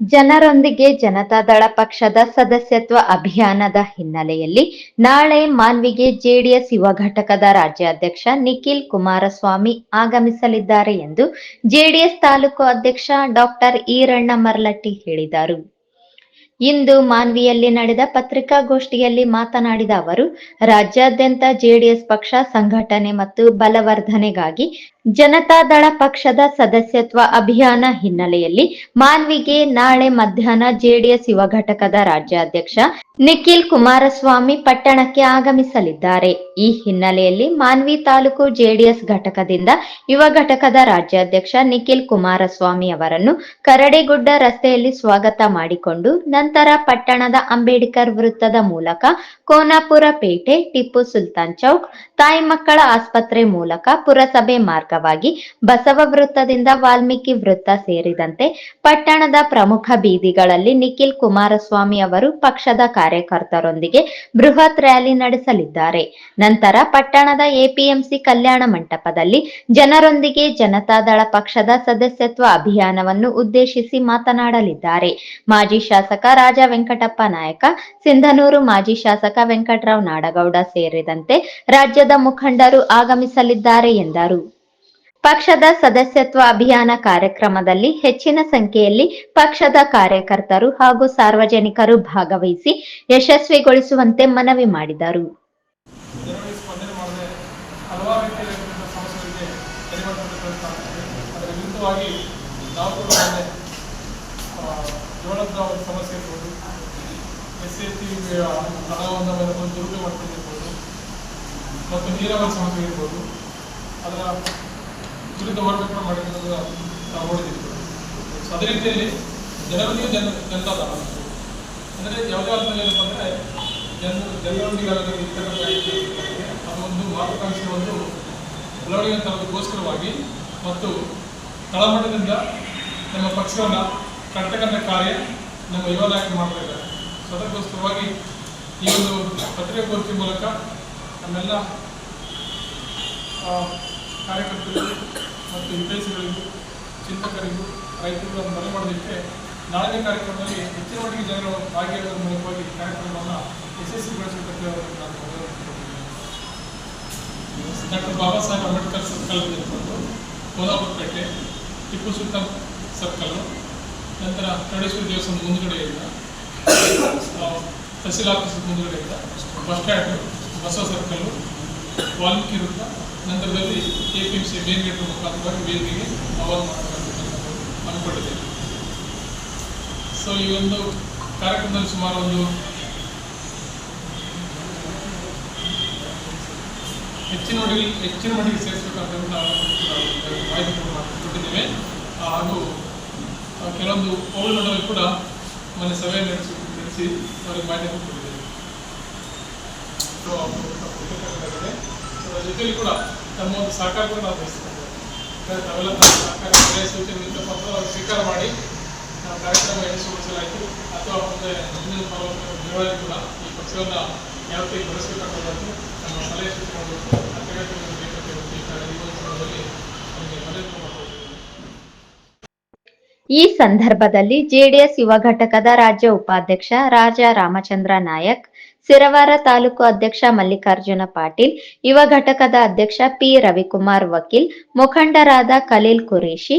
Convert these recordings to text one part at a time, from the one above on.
ಜನರೊಂದಿಗೆ ಜನತಾದಳ ಪಕ್ಷದ ಸದಸ್ಯತ್ವ ಅಭಿಯಾನದ ಹಿನ್ನೆಲೆಯಲ್ಲಿ ನಾಳೆ ಮಾನ್ವಿಗೆ ಜೆಡಿಎಸ್ ಯುವ ಘಟಕದ ರಾಜ್ಯಾಧ್ಯಕ್ಷ ನಿಖಿಲ್ ಕುಮಾರಸ್ವಾಮಿ ಆಗಮಿಸಲಿದ್ದಾರೆ ಎಂದು ಜೆಡಿಎಸ್ ತಾಲೂಕು ಅಧ್ಯಕ್ಷ ಡಾಕ್ಟರ್ ಈರಣ್ಣ ಮರ್ಲಟ್ಟಿ ಹೇಳಿದರು. ಇಂದು ಮಾನ್ವಿಯಲ್ಲಿ ನಡೆದ ಪತ್ರಿಕಾಗೋಷ್ಠಿಯಲ್ಲಿ ಮಾತನಾಡಿದ ಅವರು, ರಾಜ್ಯಾದ್ಯಂತ ಜೆಡಿಎಸ್ ಪಕ್ಷ ಸಂಘಟನೆ ಮತ್ತು ಬಲವರ್ಧನೆಗಾಗಿ ಜನತಾದಳ ಪಕ್ಷದ ಸದಸ್ಯತ್ವ ಅಭಿಯಾನ ಹಿನ್ನೆಲೆಯಲ್ಲಿ ಮಾನ್ವಿಗೆ ನಾಳೆ ಮಧ್ಯಾಹ್ನ ಜೆಡಿಎಸ್ ಯುವ ಘಟಕದ ರಾಜ್ಯಾಧ್ಯಕ್ಷ ನಿಖಿಲ್ ಕುಮಾರಸ್ವಾಮಿ ಪಟ್ಟಣಕ್ಕೆ ಆಗಮಿಸಲಿದ್ದಾರೆ. ಈ ಹಿನ್ನೆಲೆಯಲ್ಲಿ ಮಾನ್ವಿ ತಾಲೂಕು ಜೆಡಿಎಸ್ ಘಟಕದಿಂದ ಯುವ ಘಟಕದ ರಾಜ್ಯಾಧ್ಯಕ್ಷ ನಿಖಿಲ್ ಕುಮಾರಸ್ವಾಮಿ ಅವರನ್ನು ಕರಡಿಗುಡ್ಡ ರಸ್ತೆಯಲ್ಲಿ ಸ್ವಾಗತ ಮಾಡಿಕೊಂಡು ನಂತರ ಪಟ್ಟಣದ ಅಂಬೇಡ್ಕರ್ ವೃತ್ತದ ಮೂಲಕ ಕೋನಾಪುರ ಪೇಟೆ, ಟಿಪ್ಪು ಸುಲ್ತಾನ್ ಚೌಕ್, ತಾಯಿ ಮಕ್ಕಳ ಆಸ್ಪತ್ರೆ ಮೂಲಕ ಪುರಸಭೆ ಮಾರ್ಗವಾಗಿ ಬಸವ ವೃತ್ತದಿಂದ ವಾಲ್ಮೀಕಿ ವೃತ್ತ ಸೇರಿದಂತೆ ಪಟ್ಟಣದ ಪ್ರಮುಖ ಬೀದಿಗಳಲ್ಲಿ ನಿಖಿಲ್ ಕುಮಾರಸ್ವಾಮಿ ಅವರು ಪಕ್ಷದ ಕಾರ್ಯಕರ್ತರೊಂದಿಗೆ ಬೃಹತ್ ರ್ಯಾಲಿ ನಡೆಸಲಿದ್ದಾರೆ. ನಂತರ ಪಟ್ಟಣದ ಎಪಿಎಂಸಿ ಕಲ್ಯಾಣ ಮಂಟಪದಲ್ಲಿ ಜನರೊಂದಿಗೆ ಜನತಾದಳ ಪಕ್ಷದ ಸದಸ್ಯತ್ವ ಅಭಿಯಾನವನ್ನು ಉದ್ದೇಶಿಸಿ ಮಾತನಾಡಲಿದ್ದಾರೆ. ಮಾಜಿ ಶಾಸಕ ರಾಜ ವೆಂಕಟಪ್ಪ ನಾಯಕ, ಸಿಂಧನೂರು ಮಾಜಿ ಶಾಸಕ ವೆಂಕಟರಾವ್ ನಾಡಗೌಡ ಸೇರಿದಂತೆ ರಾಜ್ಯದ ಮುಖಂಡರು ಆಗಮಿಸಲಿದ್ದಾರೆ ಎಂದರು. ಪಕ್ಷದ ಸದಸ್ಯತ್ವ ಅಭಿಯಾನ ಕಾರ್ಯಕ್ರಮದಲ್ಲಿ ಹೆಚ್ಚಿನ ಸಂಖ್ಯೆಯಲ್ಲಿ ಪಕ್ಷದ ಕಾರ್ಯಕರ್ತರು ಹಾಗೂ ಸಾರ್ವಜನಿಕರು ಭಾಗವಹಿಸಿ ಯಶಸ್ವಿಗೊಳಿಸುವಂತೆ ಮನವಿ ಮಾಡಿದರು. ಮತ್ತು ನೀರಾವರಿ ಸಮಸ್ಯೆ ಇರ್ಬೋದು ಅದರ ವಿರುದ್ಧ ಹೋರಾಟ ಮಾಡಿರೋದು ನಾವು ನೋಡಿದ್ದೀವಿ. ಅದೇ ರೀತಿಯಲ್ಲಿ ಜನರೊಂದಿಗೆ ಜನ ಜನತಾದಳ ಅಂದರೆ ಯಾವುದೇ ಅರ್ಥದಲ್ಲಿ ಏನಪ್ಪ ಅಂದರೆ ಜನರು ಜನರೊಂದಿಗೆ ಅದೊಂದು ಅದು ಒಂದು ಬೆಳವಣಿಗೆ ತರೋದಕ್ಕೋಸ್ಕರವಾಗಿ ಮತ್ತು ತಳಮಟ್ಟದಿಂದ ನಮ್ಮ ಪಕ್ಷವನ್ನು ಕಟ್ಟಕಂತ ಕಾರ್ಯ ನಮ್ಮ ಯುವ ನಾಯಕರು ಮಾಡ್ತಾ ಇದ್ದಾರೆ. ಸೊ ಅದಕ್ಕೋಸ್ಕರವಾಗಿ ಈ ಒಂದು ಪತ್ರಿಕಾಗೋಷ್ಠಿ ಮೂಲಕ ನಮ್ಮೆಲ್ಲ ಕಾರ್ಯಕರ್ತರು ಹಿತೈಷಿಗಳಿಗೂ ಚಿಂತಕರಿಗೂ, ರೈತರಿಗೂ ಅದನ್ನು ಮನೆ ಮಾಡೋದಕ್ಕೆ ನಾಳಿನ ಕಾರ್ಯಕ್ರಮದಲ್ಲಿ ಹೆಚ್ಚಿನ ಮಟ್ಟಿಗೆ ಜನರು ಭಾಗಿಯಾಗುವ ಮೂಲಕವಾಗಿ ಕಾರ್ಯಕ್ರಮವನ್ನು ಯಶಸ್ವಿಗೊಳಿಸಬೇಕು ಡಾಕ್ಟರ್ ಬಾಬಾ ಸಾಹೇಬ್ ಅಂಬೇಡ್ಕರ್ ಸರ್ಕಲ್ ಇರ್ಬೋದು ಕೋಲಾಪುರಪೇಟೆ ಟಿಪ್ಪು ಸುಲ್ತಾನ್ ಸರ್ಕಲ್ಲು ನಂತರ ಕಡೇಶ್ವರ ದೇವಸ್ಥಾನ ಮುಂದುಗಡೆಯಿಂದ tehsil office ಮುಂದುಗಡೆಯಿಂದ bus stand, Basava circle Valmiki ವೃತ್ತ ನಂತರದಲ್ಲಿ A P M C main gate ಮುಖಾಂತರವಾಗಿ ವೇದಿಕೆಗೆ ಅವಾಗ ಹಮ್ಮಿಕೊಂಡಿದ್ದೇವೆ. ಸೊ ಈ ಒಂದು ಕಾರ್ಯಕ್ರಮದಲ್ಲಿ ಸುಮಾರು ಒಂದು ಹೆಚ್ಚಿನ ಮಟ್ಟಿಗೆ ಹೆಚ್ಚಿನ ಮಟ್ಟಿಗೆ ಸೇರಿಸಬೇಕಂತ ಮಾಹಿತಿ ಕೊಟ್ಟಿದ್ದೇವೆ. ಹಾಗೂ ಕೆಲವೊಂದು ಮಂಡಳಿ ಕೂಡ ಮೊನ್ನೆ ಸಭೆ ನಡೆಸಿ ನಡೆಸಿ ಅವರಿಗೆ ಮಾಹಿತಿ ಕೊಟ್ಟಿದ್ದೇವೆ. ಸೊ ಅದರ. ಜೊತೆಲಿ ಕೂಡ ತಮ್ಮ ಒಂದು ಸಹಕಾರ ಕೂಡ ನಾವು ಬಯಸ್ತೇವೆ ತಾವೆಲ್ಲ ಸಹಕಾರ ಸಲಹೆ ಸೂಚನೆ ಪತ್ರವನ್ನು ಪತ್ರ ಸ್ವೀಕಾರ ಮಾಡಿ ನಾವು ಕಾರ್ಯಕ್ರಮ ಯಶಸ್ವಿಗೊಳಿಸಲಾಯಿತು ಅಥವಾ ಮುಂದೆ ಮುಂದಿನ ದಿನಗಳಲ್ಲಿ ಕೂಡ ಈ ಪಕ್ಷವನ್ನ ಯಾವತ್ತೇ ರೀತಿ ನಮ್ಮ ಸಲಹೆ ಮಾಡಿಕೊಟ್ಟಿದ್ದೇವೆ ಈ ಸಂದರ್ಭದಲ್ಲಿ ಜೆಡಿಎಸ್ ಯುವ ಘಟಕದ ರಾಜ್ಯ ಉಪಾಧ್ಯಕ್ಷ ರಾಜಾ ರಾಮಚಂದ್ರ ನಾಯಕ್ ಸಿರವಾರ ತಾಲೂಕು ಅಧ್ಯಕ್ಷ ಮಲ್ಲಿಕಾರ್ಜುನ ಪಾಟೀಲ್, ಯುವ ಘಟಕದ ಅಧ್ಯಕ್ಷ ಪಿ ರವಿಕುಮಾರ್ ವಕೀಲ್, ಮುಖಂಡರಾದ ಖಲೀಲ್ ಕುರೇಶಿ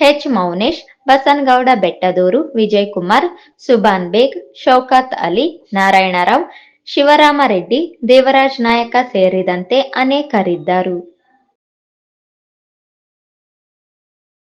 ಹೆಚ್ ಮೌನೇಶ್, ಬಸನ್ಗೌಡ ಬೆಟ್ಟದೂರು ವಿಜಯ್ ಕುಮಾರ್ ಸುಬಾನ್ ಬೇಗ್, ಶೌಕತ್ ಅಲಿ, ನಾರಾಯಣರಾವ್ ಶಿವರಾಮ ರೆಡ್ಡಿ ದೇವರಾಜ್ ನಾಯಕ ಸೇರಿದಂತೆ ಅನೇಕರಿದ್ದರು.